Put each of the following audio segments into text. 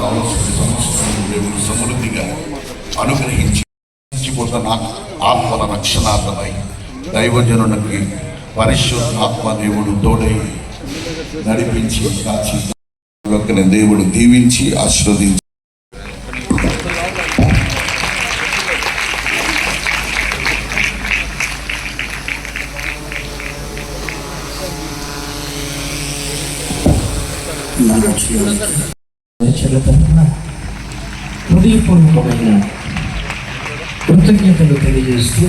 కావలసిన సంవత్సరం దేవుడు సమృద్ధిగా అనుగ్రహించి ఆత్మల రక్షణార్థమై దైవజనునికి పరిశుద్ధ ఆత్మ దేవుడు తోడై నడిపించి కాచి దేవుడు దీవించి ఆశీర్వదించి చర్యల తరఫున హృదయపూర్వకమైన కృతజ్ఞతలు తెలియజేస్తూ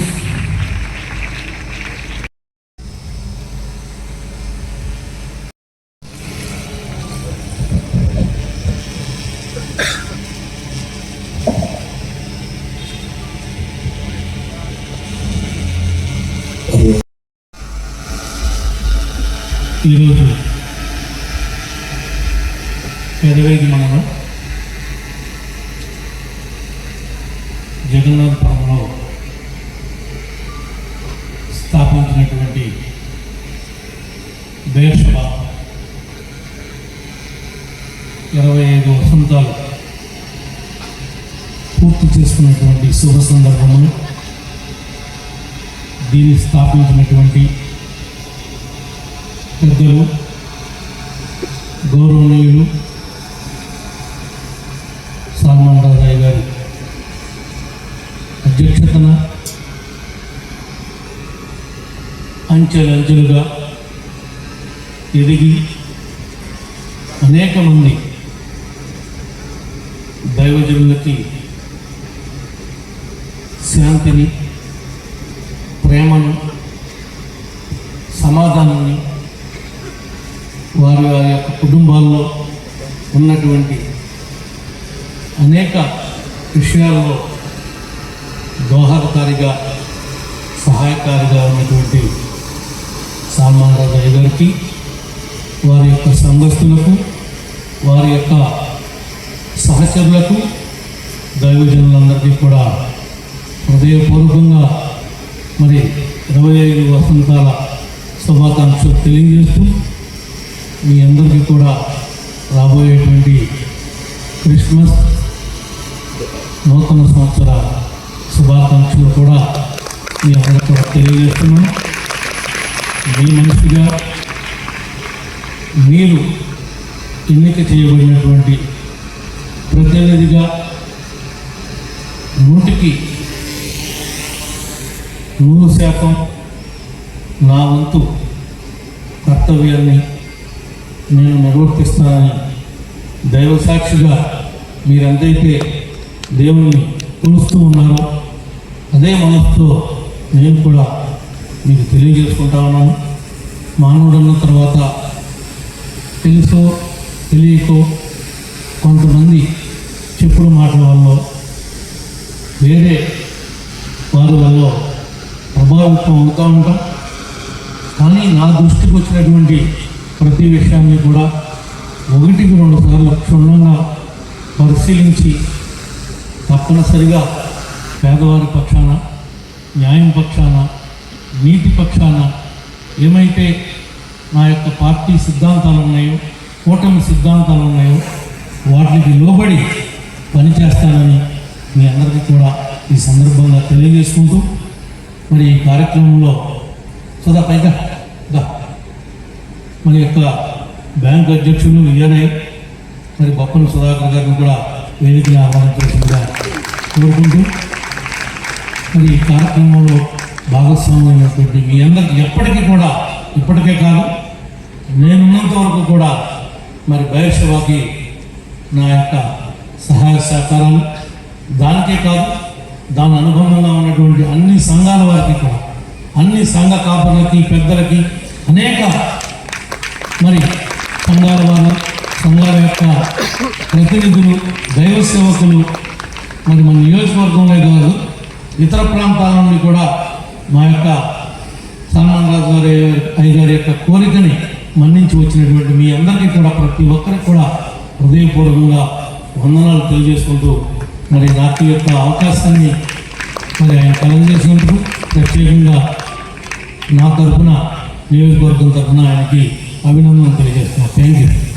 ఈరోజు పెదవేగి మండలం జగన్నాథపురంలో స్థాపించినటువంటి బేర్షభ ఇరవై ఐదు వసంతాలు పూర్తి చేసుకున్నటువంటి శుభ సందర్భములు దీన్ని స్థాపించినటువంటి పెద్దలు గౌరవనీయులు సల్మాన్ రాజాయ్ గారి అధ్యక్షతన అంచెలంచెలుగా ఎదిగి అనేక మంది దైవజనులకి శాంతిని ప్రేమను సమాధానాన్ని వారి వారి యొక్క కుటుంబాల్లో ఉన్నటువంటి అనేక విషయాల్లో దోహదకారిగా సహాయకారిగా ఉన్నటువంటి సాల్మాన్ రాజయ్య గారికి వారి యొక్క సంఘస్థులకు వారి యొక్క సహచరులకు దైవజనులందరికీ కూడా హృదయపూర్వకంగా మరి ఇరవై ఐదు వసంతాల శుభాకాంక్షలు తెలియజేస్తూ మీ అందరికీ కూడా రాబోయేటువంటి క్రిస్మస్ నూతన సంవత్సర శుభాకాంక్షలు కూడా మీ అందరికీ తెలియజేస్తున్నాను. మీ మనిషిగా మీరు ఎన్నిక చేయబడినటువంటి ప్రతినిధిగా నూటికి నూరు శాతం నా వంతు కర్తవ్యాన్ని నేను నిర్వర్తిస్తానని దైవ సాక్షిగా మీరందైతే దేవుణ్ణి కొలుస్తూ ఉన్నారో. అదే మనసుతో నేను కూడా మీకు తెలియజేసుకుంటా ఉన్నాను. మానవుడన్న తర్వాత తెలుసో తెలియకో కొంతమంది చెప్పుడు మాటల వల్ల వేరే వారి వల్ల ప్రభావితం అవుతూ ఉంటాం. కానీ నా దృష్టికి వచ్చినటువంటి ప్రతి విషయాన్ని కూడా ఒకటికి రెండు సార్లు క్షుణ్ణంగా పరిశీలించి తప్పనిసరిగా పేదవారి పక్షాన న్యాయం పక్షాన నీతి పక్షాన ఏమైతే నా యొక్క పార్టీ సిద్ధాంతాలు ఉన్నాయో కూటమి సిద్ధాంతాలు ఉన్నాయో వాటికి లోబడి పనిచేస్తానని మీ అందరికీ కూడా ఈ సందర్భంగా తెలియజేసుకుంటూ మరి ఈ కార్యక్రమంలో సదా పైగా మన యొక్క బ్యాంక్ అధ్యక్షులు విజయనయ్య మరి బొప్పల సుధాకర్ గారిని కూడా వేదికని ఆహ్వానించాల్సిందిగా కోరుకుంటూ మరి ఈ కార్యక్రమంలో భాగస్వామ్యమైనటువంటి మీ అందరికి ఎప్పటికీ కూడా ఇప్పటికే కాదు నేనున్నంత వరకు కూడా మరి భవిష్యవాకి నా యొక్క సహాయ సహకారం దానికే కాదు దాని అనుబంధంగా ఉన్నటువంటి అన్ని సంఘాల వారికి కూడా అన్ని సంఘ కాపులకి పెద్దలకి అనేక మరి సంఘాల వారు సంఘాల యొక్క ప్రతినిధులు దైవ సేవకులు మరి మన నియోజకవర్గంలో కాదు ఇతర ప్రాంతాల నుండి కూడా మా యొక్క సల్మాన్ రాజు గారి అయ్య గారి యొక్క కోరికని మన్నించి వచ్చినటువంటి మీ అందరికీ కూడా ప్రతి ఒక్కరికి కూడా హృదయపూర్వకంగా వందనాలు తెలియజేసుకుంటూ మరి నాకు యొక్క అవకాశాన్ని మరి ఆయన కలగజేసినందుకు ప్రత్యేకంగా నా తరఫున నియోజకవర్గం తరఫున ఆయనకి అభినందనలు తెలియజేస్తున్నాను థ్యాంక్ యూ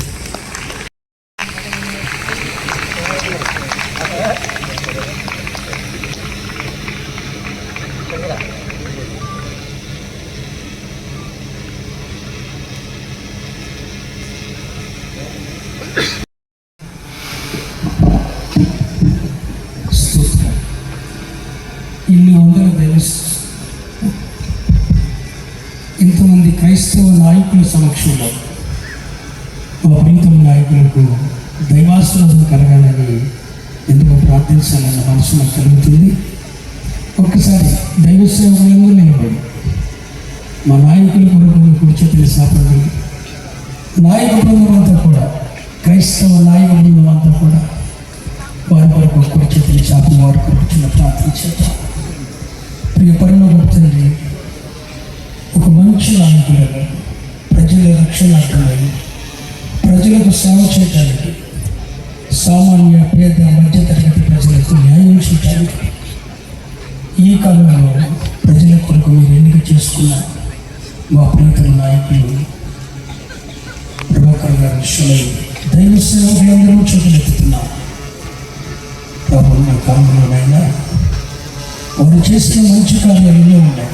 క్రైస్తవ నాయకుల సమక్షంలో మా ప్రీతం నాయకులకు దైవాశ్వాసం కలగాలని ఎందుకు ప్రార్థించాలన్న మనసు నాకు కలుగుతుంది. ఒక్కసారి దైవ సేవకులందరూ నిలబడి మా నాయకుల కొరకు మీ సాపండి నాయక బృందం అంతా కూడా క్రైస్తవ నాయక బృందం అంతా కూడా వారి వరకు కుడి చేతులు వారి కొరకు చిన్న ప్రార్థన చేద్దాం. ప్రియ పరలోక తండ్రి రక్షణ మంచి ప్రజల రక్షణ రక్షణార్థమై ప్రజలకు సేవ చేయడానికి సామాన్య పేద మధ్యతరగతి ప్రజలకు న్యాయం చేయడానికి ఈ కాలంలో ప్రజల కొరకు మీరు ఎన్నిక చేసుకున్న మా ప్రీతమ నాయకులు ప్రభాకర్ గారి విషయంలో దైవ సేవకులందరూ చూపెడుతున్నారు ప్రభు కాలంలోనైనా వారు చేసిన మంచి కార్యాలు ఎన్నో ఉన్నాయి.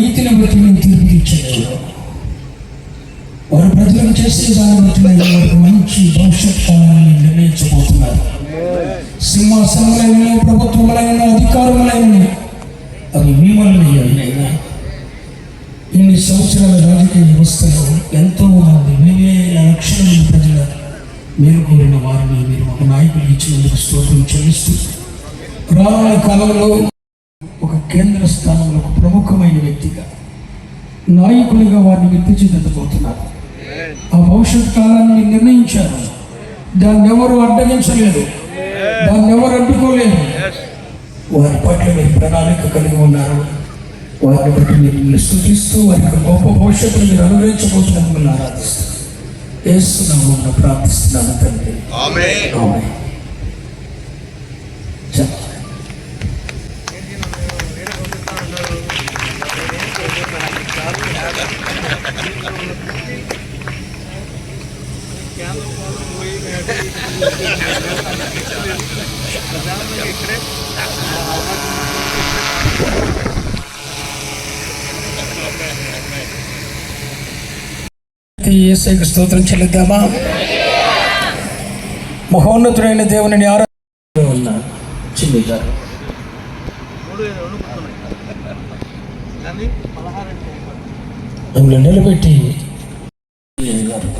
నీతిని బట్టి నేను తీర్పు ఇచ్చేవారు వారు ప్రజలకు చేసే దాన్ని బట్టి నేను వారికి మంచి భవిష్యత్ కాలాన్ని నిర్ణయించబోతున్నారు సింహాసనములైన ప్రభుత్వములైన అధికారములైన అవి మీ వల్లనే అయినా ఇన్ని సంవత్సరాల రాజకీయ వ్యవస్థలో ఎంతో మంది వేవేల లక్షల మంది ప్రజల మేలు కోరిన వారిని మీరు ఒక నాయకులు ఇచ్చినందుకు స్తోత్రం చెల్లిస్తూ రానున్న కాలంలో కేంద్ర స్థానంలో ఒక ప్రముఖమైన వ్యక్తిగా నాయకులుగా వారిని తీర్చిదిద్దబోతున్నారు ఆ భవిష్యత్ కాలాన్ని నిర్ణయించారు. దాన్ని ఎవరు అడ్డగించలేదు. దాన్ని ఎవరు అడ్డుకోలేదు. వారి పట్ల మీరు ప్రణాళిక కలిగి ఉన్నారు. వారిని బట్టి మీరు మిమ్మల్ని స్థుతిస్తూ వారికి గొప్ప భవిష్యత్తును మీరు అనుగ్రహించబోతున్న మిమ్మల్ని ఆరాధిస్తారు ఏస్తున్నాము ప్రార్థిస్తున్నాను తండ్రి. ఏసైకి స్తోత్రం చెల్లిద్దామా? మహోన్నతుడైన దేవుని ఆరాధన ఉన్న చిన్ని గారు. మిమ్మల్ని నిలబెట్టి గారు